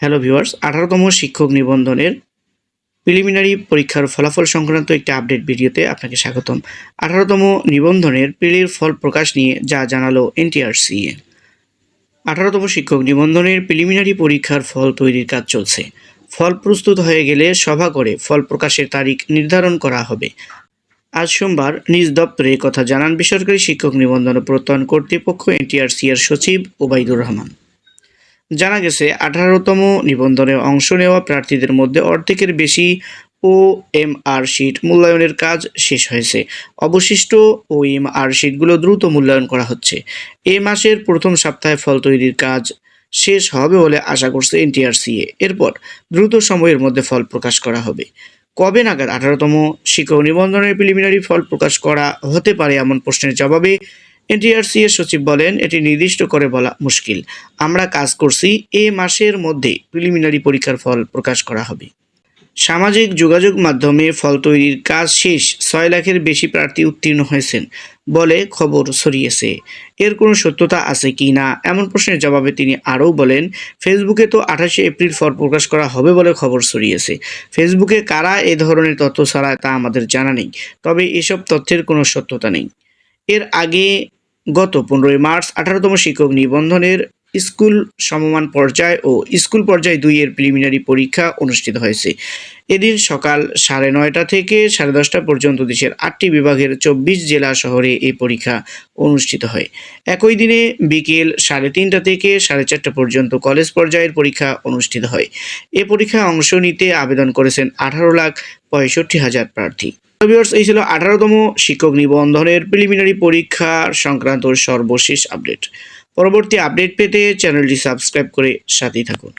Hello viewers আঠারোতম শিক্ষক নিবন্ধনের প্রিলিমিনারি পরীক্ষার ফলাফল সংক্রান্ত একটি আপডেট ভিডিওতে আপনাকে স্বাগতম। আঠারোতম নিবন্ধনের প্রিলির ফল প্রকাশ নিয়ে যা জানালো এনটিআরসিএ আঠারোতম শিক্ষক নিবন্ধনের প্রিলিমিনারি পরীক্ষার ফল তৈরির কাজ চলছে। ফল প্রস্তুত হয়ে গেলে সভা করে ফল প্রকাশের তারিখ নির্ধারণ করা হবে। আজ সোমবার নিজ দপ্তরে কথা জানান বেসরকারি শিক্ষক নিবন্ধন প্রত্যয়ন কর্তৃপক্ষ এনটিআরসি এর সচিব ওবায়দুর রহমান। জানা গেছে, আঠারোতম নিবন্ধনে অংশ নেওয়া প্রার্থীদের মধ্যে অর্ধেকের বেশি ও এম আর শিট মূল্যায়নের কাজ শেষ হয়েছে। অবশিষ্ট ও এম আর শিটগুলো দ্রুত মূল্যায়ন করা হচ্ছে। এ মাসের প্রথম সপ্তাহে ফল তৈরির কাজ শেষ হবে বলে আশা করছে এনটিআরসিএ এরপর দ্রুত সময়ের মধ্যে ফল প্রকাশ করা হবে। কবে নাগাদ আঠারোতম শিক্ষক নিবন্ধনের প্রিলিমিনারি ফল প্রকাশ করা হতে পারে এমন প্রশ্নের জবাবে এনটিআরসি এর সচিব বলেন, এটি নির্দিষ্ট করে বলা মুশকিল। আমরা কাজ করছি এ মাসের মধ্যে প্রিলিমিনারি পরীক্ষার ফল প্রকাশ করা হবে। সামাজিক যোগাযোগ মাধ্যমে ফল তৈরির কাজ শেষ, ছয় লাখের বেশি প্রার্থী উত্তীর্ণ হয়েছেন বলে খবর ছড়িয়েছে। এর কোনো সত্যতা আছে কি না, এমন প্রশ্নের জবাবে তিনি আরও বলেন, ফেসবুকে তো আঠাশে এপ্রিল ফল প্রকাশ করা হবে বলে খবর ছড়িয়েছে। ফেসবুকে কারা এ ধরনের তথ্য ছাড়ায় তা আমাদের জানা নেই, তবে এসব তথ্যের কোনো সত্যতা নেই। এর আগে গত পনেরোই মার্চ আঠারোতম শিক্ষক নিবন্ধনের স্কুল সমমান পর্যায় ও স্কুল পর্যায় দুই এর প্রিলিমিনারি পরীক্ষা অনুষ্ঠিত হয়েছে। এদিন সকাল সাড়ে নয়টা থেকে সাড়ে দশটা পর্যন্ত দেশের আটটি বিভাগের চব্বিশ জেলা শহরে এই পরীক্ষা অনুষ্ঠিত হয়। একই দিনে বিকেল সাড়ে তিনটা থেকে সাড়ে চারটা পর্যন্ত কলেজ পর্যায়ের পরীক্ষা অনুষ্ঠিত হয়। এ পরীক্ষায় অংশ নিতে আবেদন করেছেন আঠারো লাখ পঁয়ষট্টি হাজার প্রার্থী। ভিউয়ার্স, এই ছিল আঠারোতম শিক্ষক নিবন্ধনের প্রিলিমিনারি পরীক্ষা সংক্রান্ত সর্বশেষ আপডেট পরবর্তী আপডেট পেতে চ্যানেলটি সাবস্ক্রাইব করে সাথেই থাকুন।